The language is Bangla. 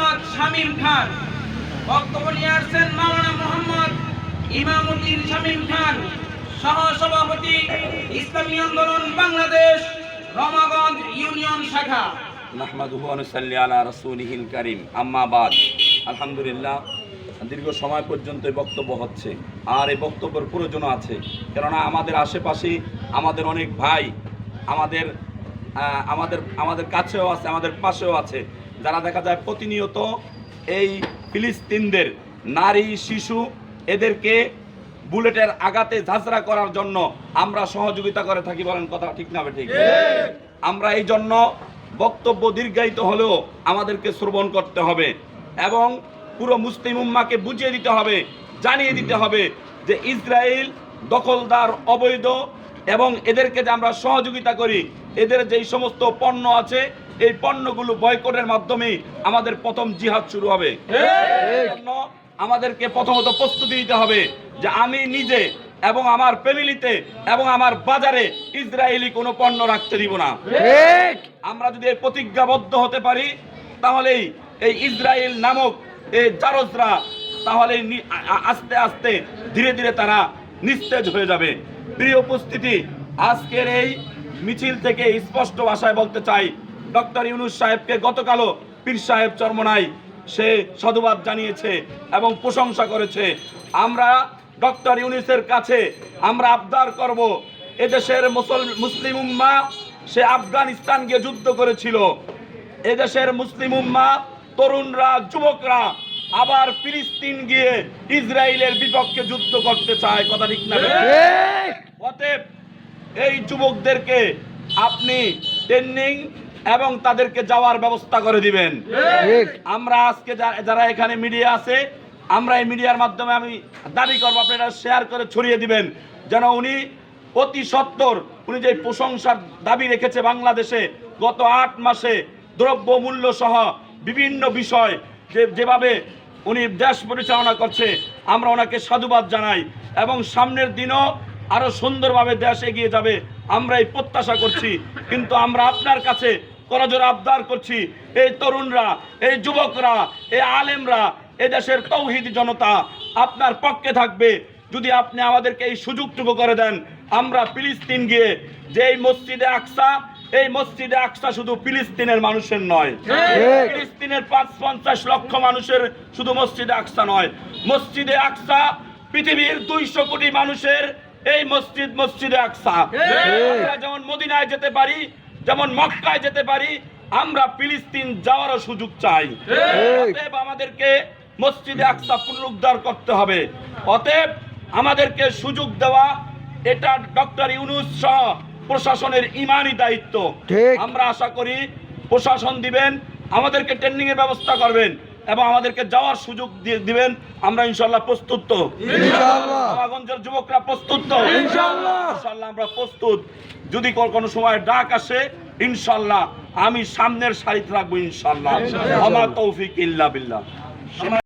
মোহাম্মদ শামীম খান। বক্তব্য নিয়ে আসছেন মাওলানা মোহাম্মদ ইমামুদ্দিন শামীম খান সহ সভাপতি ইসলামী আন্দোলন বাংলাদেশ, রমাগঞ্জ ইউনিয়ন শাখা। নাহমাদুহু আনুসাল্লি আলা রাসূলিহিল কারীম। আম্মা বাদ। আলহামদুলিল্লাহ, দীর্ঘ সময় পর্যন্ত এই বক্তব্য হচ্ছে। আর এই বক্তব্যের প্রয়োজন আছে। কেননা আমাদের আশেপাশে আমাদের অনেক ভাই, আমাদের আমাদের আমাদের কাছেও আছে, আমাদের পাশেও আছে। যারা দেখা যায় প্রতিনিয়ত এই ফিলিস্তিনদের নারী শিশু এদেরকে বুলেটের আঘাতে ঝাঁঝরা করার জন্য আমরা সহযোগিতা করে থাকি বলেন কথা ঠিক না ঠিক। আমরা এই জন্য বক্তব্য দীর্ঘায়িত হলেও আমাদেরকে শ্রবণ করতে হবে এবং পুরো মুসলিম উম্মাকে বুঝিয়ে দিতে হবে জানিয়ে দিতে হবে যে ইসরায়েল দখলদার অবৈধ এবং এদেরকে যে আমরা সহযোগিতা করি এদের যেই সমস্ত পণ্য আছে এই পণ্যগুলো বয়কটের মাধ্যমে আমাদের প্রথম জিহাদ শুরু হবে। আমাদেরকে প্রথমত প্রস্তুতি দিতে হবে যে আমি নিজে এবং আমার ফ্যামিলিতে এবং আমার বাজারে ইসরায়েলি কোনো পণ্য রাখতে দিব না। আমরা যদি প্রতিজ্ঞাবদ্ধ হতে পারি তাহলেই এই ইসরায়েল নামক এই জারজরা তাহলে আস্তে আস্তে ধীরে ধীরে তারা নিস্তেজ হয়ে যাবে। প্রিয় উপস্থিতি আজকের এই মিছিল থেকে স্পষ্ট ভাষায় বলতে চাই ডক্টর ইউনুস সাহেবকে গতকালও পীর সাহেব চরমনাই সে সাধুবাদ জানিয়েছে এবং প্রশংসা করেছে। আমরা ডক্টর ইউনুসের কাছে আমরা আবদার করব। এদেশের মুসল মুসলিম উম্মা সে আফগানিস্তান গিয়ে যুদ্ধ করেছিল। এদেশের মুসলিম উম্মা তরুণরা যুবকরা আবার ফিলিস্তিন গিয়ে ইসরায়েলের বিপক্ষে যুদ্ধ করতে চায়। কথা ঠিক না অতএব এই যুবকদেরকে আপনি ট্রেনিং এবং তাদেরকে যাওয়ার ব্যবস্থা করে দিবেন। আমরা আজকে যারা এখানে মিডিয়া আছে আমরা এই মিডিয়ার মাধ্যমে আমি দাবি করব আপনারা শেয়ার করে ছড়িয়ে দিবেন যেন উনি অতি সত্তর উনি যে প্রশংসার দাবি রেখেছে বাংলাদেশে গত আট মাসে দ্রব্য মূল্য সহ বিভিন্ন বিষয় যে যেভাবে উনি দেশ পরিচালনা করছে আমরা ওনাকে সাধুবাদ জানাই এবং সামনের দিনও আরও সুন্দরভাবে দেশ এগিয়ে যাবে আমরা এই প্রত্যাশা করছি। কিন্তু আমরা আপনার কাছে করজোর আবদার করছি। এই তরুণরা এই যুবকরা এই আলেমরা এ দেশের তৌহিদ জনতা আপনার পক্ষে থাকবে। যদি আপনি আমাদেরকে এই সুযোগটুকু করে দেন আমরা ফিলিস্তিন গিয়ে যে এই মসজিদে আকসা এই মসজিদে আকসা শুধু ফিলিস্তিনের মানুষের নয়। ফিলিস্তিনের পাঁচ পঞ্চাশ লক্ষ মানুষের শুধু মসজিদে আকসা নয়। মসজিদে আকসা পৃথিবীর দুইশো কোটি মানুষের এই মসজিদ মসজিদে আকসা। আমরা যেমন মদিনায় যেতে পারি যেমন মক্কায় যেতে পারি আমরা ফিলিস্তিন যাওয়ারও সুযোগ চাই। অতএব আমাদেরকে মসজিদে আকসা পুনরুদ্ধার করতে হবে। অতএব আমাদেরকে সুযোগ দেওয়া এটা ডক্টর ইউনুস সহ প্রশাসনের ইমানই দায়িত্ব। আমরা আশা করি প্রশাসন দিবেন আমাদেরকে ট্রেনিং এর ব্যবস্থা করবেন। এবং আমাদেরকে যাওয়ার সুযোগ দিয়ে দিবেন। আমরা ইনশাল্লাহ প্রস্তুত তো। যুবকরা প্রস্তুত তো। ইনশাল্লাহ আমরা প্রস্তুত। যদি কোন- কোনো সময় ডাক আসে ইনশাল্লাহ আমি সামনের সারিতে রাখব ইনশাল্লাহ আমার তৌফিক ইল্লা বিল্লাহ।